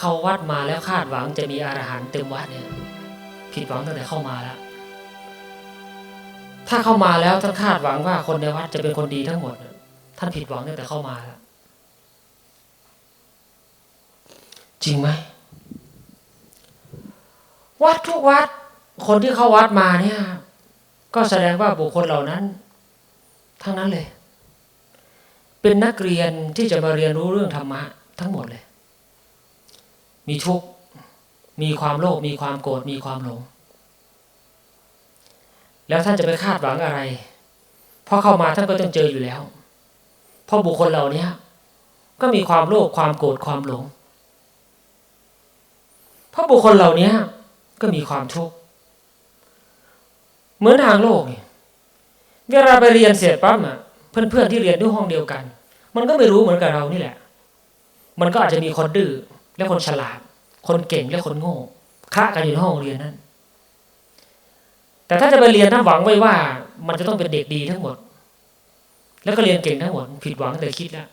เขาวัดมาแล้วคาดหวังจะมีอรหันต์เต็มวัดเนี่ยผิดหวังตั้งแต่เข้ามาแล้ว ถ้าเข้ามาแล้วท่านคาดหวังว่าคนในวัดจะเป็นคนดีทั้งหมด ท่านผิดหวังตั้งแต่เข้ามาแล้ว จริงไหมวัดทุกวัด คนที่เข้าวัดมาเนี่ย ก็แสดงว่าบุคคลเหล่านั้น ทั้งนั้นเลย เป็นนักเรียนที่จะมาเรียนรู้เรื่องธรรมะทั้งหมดเลย มีทุกข์ มีความโลภมีความโกรธมีความหลง แล้วท่านจะไปคาดหวังอะไรพอเข้ามาท่านก็ต้องเจออยู่แล้ว เพราะบุคคลเหล่านี้ก็มีความโลภความโกรธความหลง เพราะบุคคลเหล่านี้ก็มีความทุกข์เหมือนทางโลกเนี่ยเวลาไปเรียนเสร็จปั๊บอะเพื่อนๆที่เรียนด้วยห้องเดียวกัน มันก็ไม่รู้เหมือนกับเรานี่แหละ มันก็อาจจะมีคนดื้อ และคนฉลาด คนเก่งและคนโง่ค้ากันอยู่ในห้องเรียนนั้น แต่ถ้าจะไปเรียนนะหวังไว้ว่า มันจะต้องเป็นเด็กดีทั้งหมด แล้วก็เรียนเก่งทั้งหมด ผิดหวังแต่คิดแล้ว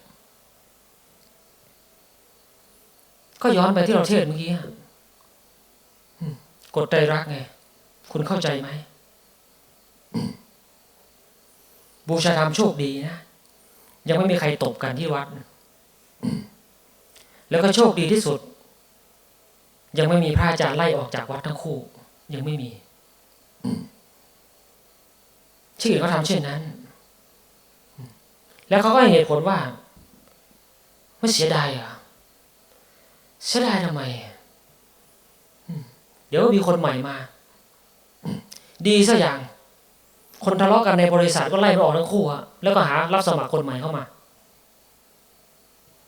ก็ย้อนไปที่เราเทศเมื่อกี้กฎใจรักไง คุณเข้าใจไหม บูชาธรรมโชคดีนะ ยังไม่มีใครตบกันที่วัด แล้วก็โชคดีที่สุด ยังไม่มีพระอาจารย์ไล่ออกจากวัดทั้งคู่ ยังไม่มีที่อื่นเขาทำเช่นนั้น แล้วเขาก็เหตุผลว่า ไม่เสียดายเหรอะเสียดายทำไม เดี๋ยวมีคนใหม่มา ดีสักอย่าง คนทะเลาะกันในบริษัทก็ไล่ไปออกทั้งคู่อะแล้วก็หารับสมัครคนใหม่เข้ามา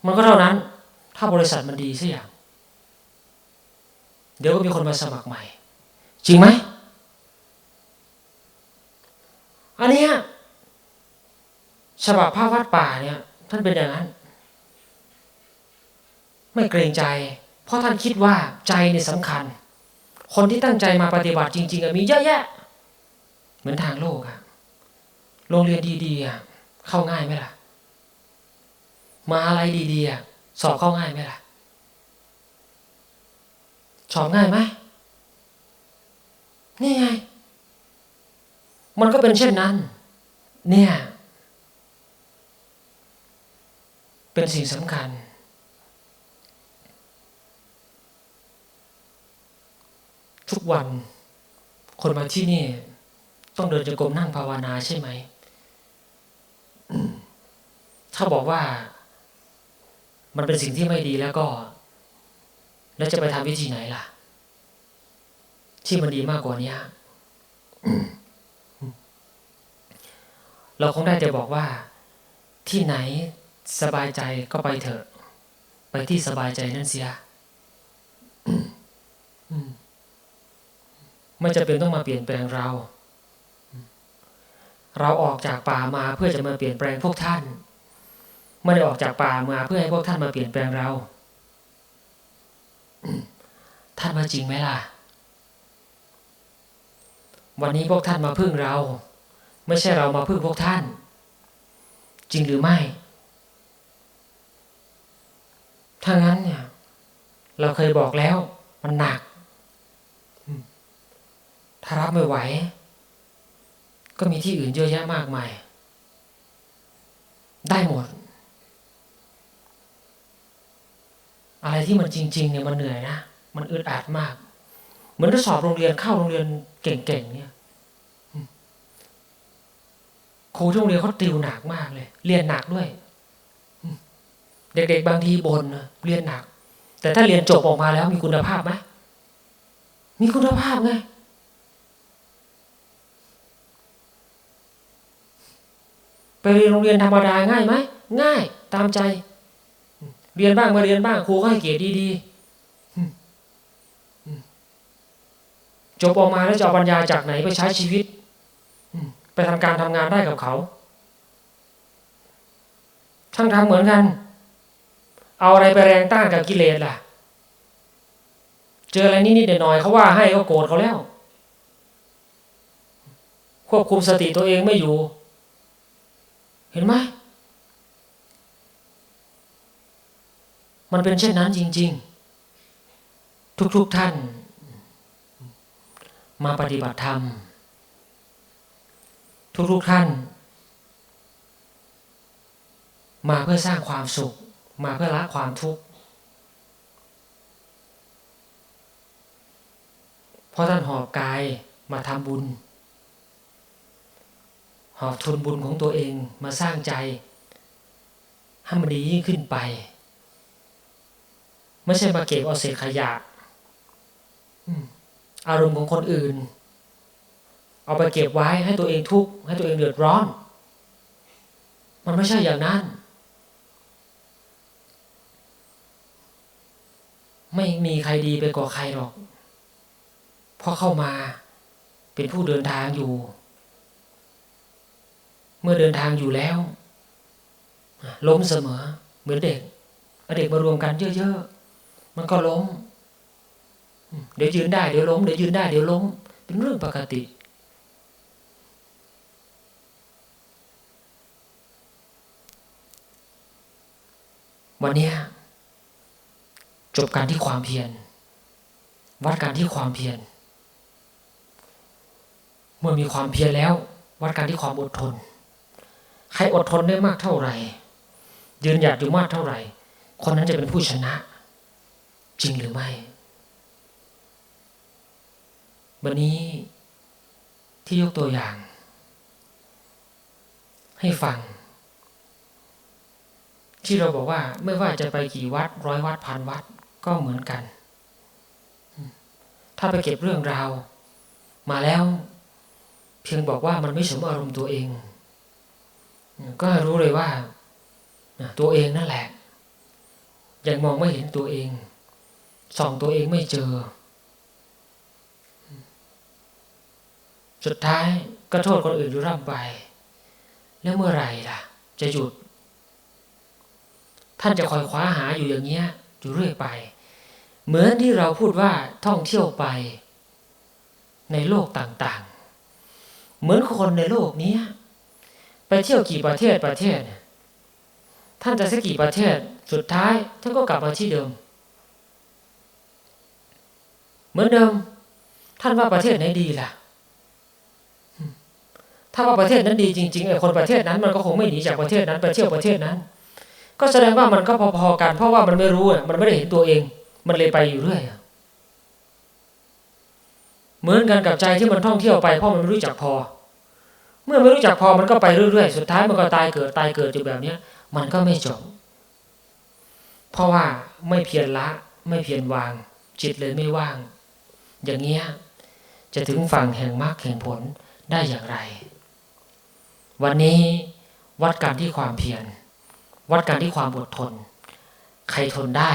มันก็เท่านั้น ถ้าบริษัทมันดีสักอย่าง เดี๋ยวก็มีคนมาสมัครใหม่ จริงไหมอันนี้ฉบับภาพวาดป่าเนี่ย ท่านเป็นอย่างนั้น ไม่เกรงใจ เพราะท่านคิดว่าใจเนี่ยสำคัญ คนที่ตั้งใจมาปฏิบัติจริงๆอะมีเยอะแยะ เหมือนทางโลกอะโรงเรียนดีๆอะเข้าง่ายไหมล่ะ มาอะไรดีๆอะ สอบเข้าง่ายไหมล่ะ สอบง่ายไหมนี่ไง มันก็เป็นเช่นนั้น เนี่ย เป็นสิ่งสำคัญ ทุกวัน คนมาที่นี่ ต้องเดินจงกรมนั่งภาวนาใช่ไหม ถ้าบอกว่า มันเป็นสิ่งที่ไม่ดีแล้วก็ แล้วจะไปทำวิธีไหนล่ะ ที่มันดีมากกว่านี้เราคงได้จะบอกว่า ที่ไหนสบายใจก็ไปเถอะ ไปที่สบายใจนั่นเสียไม่จะเป็นต้องมาเปลี่ยนแปลงเรา เราออกจากป่ามาเพื่อจะมาเปลี่ยนแปลงพวกท่าน ไม่ได้ออกจากป่ามาเพื่อให้พวกท่านมาเปลี่ยนแปลงเรา ท่านมาจริงไหมล่ะ วันนี้พวกท่านมาพึ่งเรา ไม่ใช่เรามาพึ่งพวกท่าน จริงหรือไม่ ถ้างั้นเนี่ยเราเคยบอกแล้ว มันหนัก ถ้ารับไม่ไหว ก็มีที่อื่นเยอะแยะมากมาย ได้หมด อะไรที่มันจริง ๆ เนี่ยมันเหนื่อยนะมันอึดอัดมาก เหมือนทดสอบโรงเรียนเข้าโรงเรียนเก่งๆเนี่ยครูที่โรงเรียนเขาติวหนักมากเลย เรียนหนักด้วย เด็กๆบางทีบ่นนะเรียนหนัก แต่ถ้าเรียนจบออกมาแล้วมีคุณภาพไหมมีคุณภาพไงไปเรียนโรงเรียนธรรมดาง่ายไหมง่ายตามใจ เรียนบ้างมาเรียนบ้างครูก็ให้เกียรติดีๆจบออกมาแล้วจะเอาปัญญาจากไหนไปใช้ชีวิตไปทำการทำงานได้กับเขาช่างทำเหมือนกัน เอาอะไรไปแรงต้านกับกิเลสล่ะ เจออะไรนิดๆหน่อยๆเขาว่าให้ก็โกรธเขาแล้ว ควบคุมสติตัวเองไม่อยู่ เห็นไหม มันเป็นเช่นนั้นจริง ๆ ทุกๆทท่าน มาปฏิบัติธรรม ทุกๆทท่าน มาเพื่อสร้างความสุข มาเพื่อละความทุกข์เพราะท่านหอบกายมาทำบุญ หอบทุนบุญของตัวเองมาสร้างใจให้มันดียิ่งขึ้นไป ไม่ใช่มาเก็บเอาเศษขยะอารมณ์ของคนอื่น เอาไปเก็บไว้ให้ตัวเองทุกข์ให้ตัวเองเดือดร้อน มันไม่ใช่อย่างนั้น ไม่มีใครดีไปกว่าใครหรอกเพราะเข้ามาเป็นผู้เดินทางอยู่ เมื่อเดินทางอยู่แล้ว ล้มเสมอเหมือนเด็กเอาเด็กมารวมกันเยอะๆ มันก็ล้ม เดี๋ยวยืนได้เดี๋ยวล้มเดี๋ยวยืนได้เดี๋ยวล้ม เป็นเรื่องปกติ วันนี้จบการที่ความเพียร วัดการที่ความเพียร เมื่อมีความเพียรแล้ว วัดการที่ความอดทน ใครอดทนได้มากเท่าไหร่ยืนหยัดอยู่มากเท่าไหร่ คนนั้นจะเป็นผู้ชนะ จริงหรือไม่ วันนี้ที่ยกตัวอย่าง ให้ฟัง ที่เราบอกว่าไม่ว่าจะไปกี่วัด ร้อยวัดพันวัดก็เหมือนกัน ถ้าไปเก็บเรื่องราว มาแล้ว เพียงบอกว่ามันไม่สมอารมณ์ตัวเอง ก็รู้เลยว่าตัวเองนั่นแหละ ยังมองไม่เห็นตัวเอง ส่องตัวเองไม่เจอ สุดท้ายก็โทษคนอื่นอยู่ร่ำไป แล้วเมื่อไหร่ล่ะ จะหยุด ท่านจะคอยคว้าหาอยู่อย่างเงี้ย อยู่เรื่อยไป เหมือนที่เราพูดว่าท่องเที่ยวไป ในโลกต่างๆ เหมือนคนในโลกนี้ไปเที่ยวกี่ประเทศประเทศ ท่านจะสักกี่ประเทศ สุดท้ายท่านก็กลับมาที่เดิม เหมือนเดิม ท่านว่าประเทศไหนดีล่ะ ถ้าว่าประเทศนั้นดีจริงๆไอ้คนประเทศนั้นมันก็คงไม่หนีจากประเทศนั้นไปเที่ยวประเทศนั้น ก็แสดงว่ามันก็พอๆกัน เพราะว่ามันไม่รู้อะมันไม่ได้เห็นตัวเอง มันเลยไปอยู่เรื่อยเหมือนกันกับใจที่มันท่องเที่ยวไปเพราะมันไม่รู้จักพอ เมื่อไม่รู้จักพอมันก็ไปเรื่อยๆ สุดท้ายมันก็ตายเกิดตายเกิดอยู่แบบเนี้ย มันก็ไม่จบเพราะว่าไม่เพียรละไม่เพียรวาง จิตเลยไม่ว่าง อย่างเงี้ยจะถึงฝั่งแห่งมรรคแห่งผลได้อย่างไร วันนี้วัดการที่ความเพียร วัดการที่ความอดทน ใครทนได้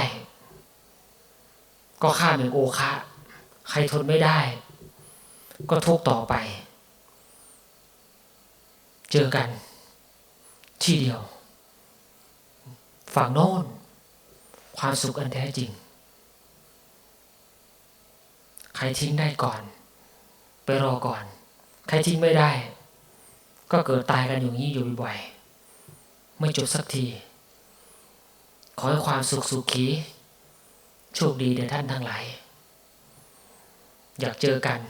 ก็ข้ามเป็นโอคะใครทนไม่ได้ ก็ทุกต่อไป เจอกัน ที่เดียว ฝั่งโน้น ความสุขอันแท้จริง รทิ้งได้ก่อน ไปรอก่อน ใครทิ้งไม่ได้ ก็เกิดตายกันอย่างนี้อยู่บ่อยๆไม่จบสักที ขอให้ความสุขสุขี โชคดีเดี๋ยวท่านทั้งหลายอยากเจอกัน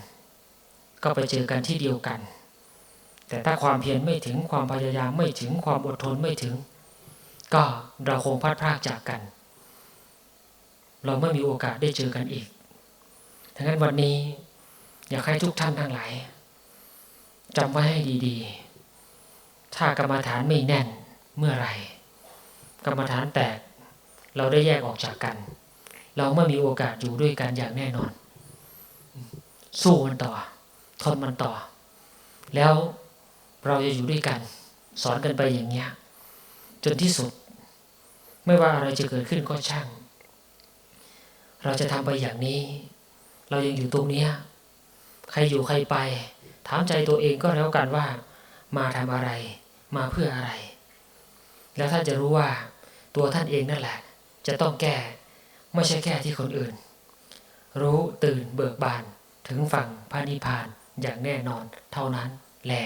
ก็ไปเจอกันที่เดียวกัน แต่ถ้าความเพียรไม่ถึงความพยายามไม่ถึงความอดทนไม่ถึง ก็เราคงพลาดพลาดจากกัน เราไม่มีโอกาสได้เจอกันอีก ดังนั้นวันนี้ อยากให้ทุกท่านทั้งหลายจำไว้ให้ดีๆ ถ้ากรรมฐานไม่แน่นเมื่อไรกรรมฐานแตก เราได้แยกออกจากกัน เราไม่มีโอกาสอยู่ด้วยกันอย่างแน่นอน สู้มันต่อ ทนมันต่อ แล้วเราจะอยู่ด้วยกัน สอนกันไปอย่างเงี้ย จนที่สุด ไม่ว่าอะไรจะเกิดขึ้นก็ช่าง เราจะทำไปอย่างนี้ เรายังอยู่ตรงเนี้ยใครอยู่ใครไป ถามใจตัวเองก็แล้วกันว่า มาทำอะไร มาเพื่ออะไร แล้วท่านจะรู้ว่า ตัวท่านเองนั่นแหละ จะต้องแก้ ไม่ใช่แค่ที่คนอื่น รู้ตื่นเบิกบานถึงฝั่งพระนิพพานอย่างแน่นอนเท่านั้นแหละ